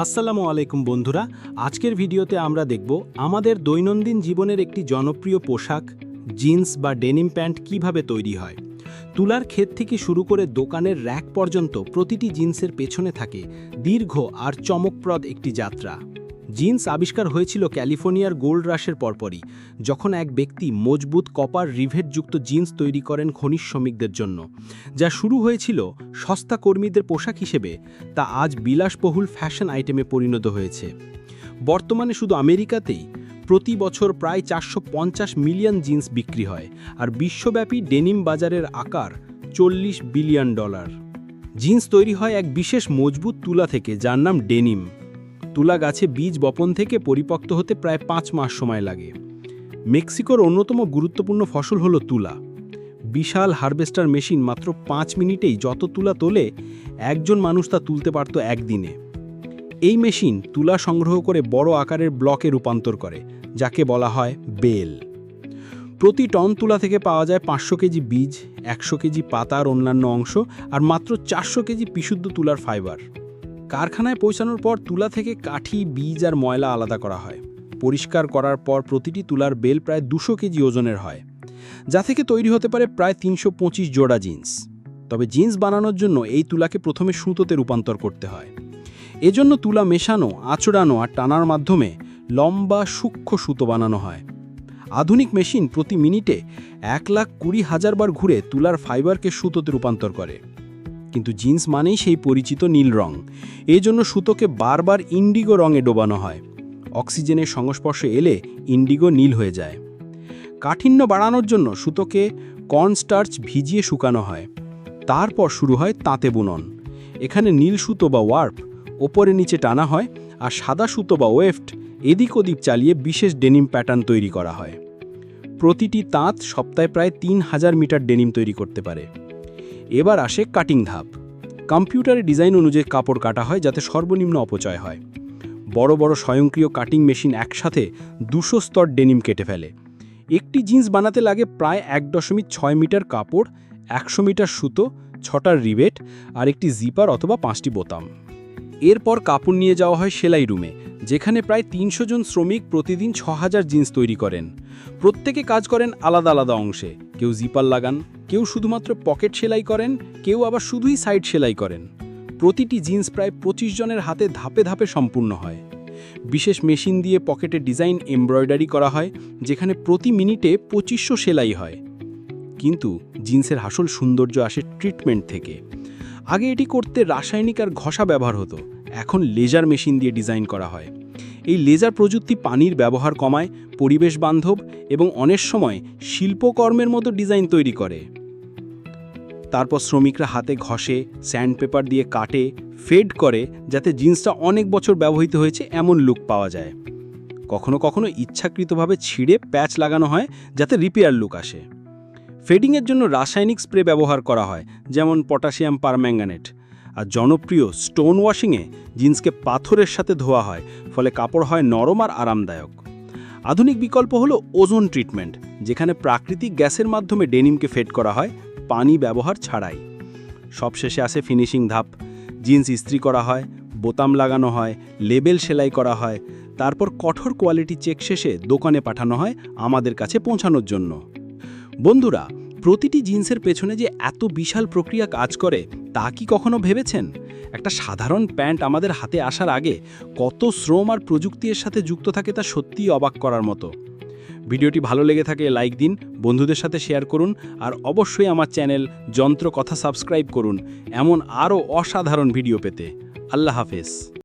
আসসালামু আলাইকুম বন্ধুরা, আজকের ভিডিওতে আমরা দেখব আমাদের দৈনন্দিন জীবনের একটি জনপ্রিয় পোশাক, জিন্স বা ডেনিম প্যান্ট কীভাবে তৈরি হয়। তুলার ক্ষেত থেকে শুরু করে দোকানের র্যাক পর্যন্ত প্রতিটি জিন্সের পেছনে থাকে দীর্ঘ আর চমকপ্রদ একটি যাত্রা। জিন্স আবিষ্কার হয়েছিল ক্যালিফোর্নিয়ার গোল্ড রাশের পরপরই, যখন এক ব্যক্তি মজবুত কপার রিভেটযুক্ত জিন্স তৈরি করেন খনিজ শ্রমিকদের জন্য। যা শুরু হয়েছিল সস্তা কর্মীদের পোশাক হিসেবে, তা আজ বিলাসবহুল ফ্যাশন আইটেমে পরিণত হয়েছে। বর্তমানে শুধু আমেরিকাতেই প্রতি বছর প্রায় চারশো পঞ্চাশ মিলিয়ন জিন্স বিক্রি হয় আর বিশ্বব্যাপী ডেনিম বাজারের আকার চল্লিশ বিলিয়ন ডলার। জিন্স তৈরি হয় এক বিশেষ মজবুত তুলা থেকে, যার নাম ডেনিম। তুলা গাছে বীজ বপন থেকে পরিপক্ত হতে প্রায় পাঁচ মাস সময় লাগে। মেক্সিকোর অন্যতম গুরুত্বপূর্ণ ফসল হলো তুলা। বিশাল হারভেস্টার মেশিন মাত্র পাঁচ মিনিটেই যত তুলা তোলে, একজন মানুষ তা তুলতে পারত একদিনে। এই মেশিন তুলা সংগ্রহ করে বড় আকারের ব্লকে রূপান্তর করে, যাকে বলা হয় বেল। প্রতি টন তুলা থেকে পাওয়া যায় পাঁচশো কেজি বীজ, একশো কেজি পাতার অন্যান্য অংশ আর মাত্র চারশো কেজি বিশুদ্ধ তুলার ফাইবার। কারখানায় পৌঁছানোর পর তুলা থেকে কাঠি, বীজ আর ময়লা আলাদা করা হয়। পরিষ্কার করার পর প্রতিটি তুলার বেল প্রায় দুশো কেজি ওজনের হয়, যা থেকে তৈরি হতে পারে প্রায় তিনশো পঁচিশ জোড়া জিন্স। তবে জিন্স বানানোর জন্য এই তুলাকে প্রথমে সুতোতে রূপান্তর করতে হয়। এজন্য তুলা মেশানো, আঁচড়ানো আর টানার মাধ্যমে লম্বা, সূক্ষ্ম সুতো বানানো হয়। আধুনিক মেশিন প্রতি মিনিটে এক লাখ কুড়ি হাজার বার ঘুরে তুলার ফাইবারকে সুতোতে রূপান্তর করে। কিন্তু জিন্স মানেই সেই পরিচিত নীল রং। এই জন্য সুতোকে বারবার ইন্ডিগো রঙে ডোবানো হয়। অক্সিজেনের সংস্পর্শে এলে ইন্ডিগো নীল হয়ে যায়। কাঠিন্য বাড়ানোর জন্য সুতোকে কর্নস্টার্চ ভিজিয়ে শুকানো হয়। তারপর শুরু হয় তাঁতে বুনন। এখানে নীল সুতো বা ওয়ার্প ওপরে নিচে টানা হয় আর সাদা সুতো বা ওয়েফট এদিক ওদিক চালিয়ে বিশেষ ডেনিম প্যাটার্ন তৈরি করা হয়। প্রতিটি তাঁত সপ্তাহে প্রায় তিন হাজার মিটার ডেনিম তৈরি করতে পারে। এবার আসে কাটিং ধাপ। কম্পিউটারে ডিজাইন অনুযায়ী কাপড় কাটা হয় যাতে সর্বনিম্ন অপচয় হয়। বড় বড় স্বয়ংক্রিয় কাটিং মেশিন একসাথে দুশো স্তর ডেনিম কেটে ফেলে। একটি জিন্স বানাতে লাগে প্রায় এক দশমিক ছয় মিটার কাপড়, একশো মিটার সুতো, ছটার রিবেট আর একটি জিপার অথবা পাঁচটি বোতাম। এরপর কাপড় নিয়ে যাওয়া হয় সেলাই রুমে, যেখানে প্রায় তিনশো জন শ্রমিক প্রতিদিন ছ হাজার জিন্স তৈরি করেন। প্রত্যেকে কাজ করেন আলাদা আলাদা অংশে, কেউ জিপার লাগান কেউ শুধুমাত্র পকেট সেলাই করেন, কেউ আবার শুধুই সাইড সেলাই করেন। প্রতিটি জিন্স প্রায় পঁচিশ জনের হাতে ধাপে ধাপে সম্পূর্ণ হয়। বিশেষ মেশিন দিয়ে পকেটে ডিজাইন এমব্রয়ডারি করা হয়, যেখানে প্রতি মিনিটে পঁচিশশো সেলাই হয়। কিন্তু জিন্সের আসল সৌন্দর্য আসে ট্রিটমেন্ট থেকে। আগে এটি করতে রাসায়নিক আর ঘষা ব্যবহার হতো, এখন লেজার মেশিন দিয়ে ডিজাইন করা হয়। এই লেজার প্রযুক্তি পানির ব্যবহার কমায়, পরিবেশ বান্ধব এবং অনেক সময় শিল্পকর্মের মতো ডিজাইন তৈরি করে। তারপর শ্রমিকরা হাতে ঘষে স্যান্ডপেপার দিয়ে কাটে ফেড করে, যাতে জিন্সটা অনেক বছর ব্যবহৃত হয়েছে এমন লুক পাওয়া যায়। কখনো কখনো ইচ্ছাকৃতভাবে ছিঁড়ে প্যাচ লাগানো হয়, যাতে রিপেয়ার লুক আসে। ফেডিংয়ের জন্য রাসায়নিক স্প্রে ব্যবহার করা হয়, যেমন পটাশিয়াম পারম্যাঙ্গানেট আর জনপ্রিয় স্টোন ওয়াশিংয়ে জিন্সকে পাথরের সাথে ধোয়া হয়, ফলে কাপড় হয় নরম আর আরামদায়ক। আধুনিক বিকল্প হলো ওজোন ট্রিটমেন্ট যেখানে প্রাকৃতিক গ্যাসের মাধ্যমে ডেনিমকে ফেড করা হয় পানি ব্যবহার ছাড়াই। সবশেষে আসে ফিনিশিং ধাপ। জিন্স ইস্ত্রি করা হয়, বোতাম লাগানো হয় লেবেল সেলাই করা হয়। তারপর কঠোর কোয়ালিটি চেক শেষে দোকানে পাঠানো হয় আমাদের কাছে পৌঁছানোর জন্য। বন্ধুরা, প্রতিটি জিন্সের পেছনে যে এত বিশাল প্রক্রিয়া কাজ করে, তা কি কখনো ভেবেছেন? একটা সাধারণ প্যান্ট আমাদের হাতে আসার আগে কত শ্রম আর প্রযুক্তি এর সাথে যুক্ত থাকে তা সত্যিই অবাক করার মতো। ভিডিওটি ভালো লেগে থাকে লাইক দিন, বন্ধুদের সাথে শেয়ার করুন, আর অবশ্যই আমার চ্যানেল যন্ত্র কথা সাবস্ক্রাইব করুন। এমন আরও অসাধারণ ভিডিও পেতে। আল্লাহ হাফেজ।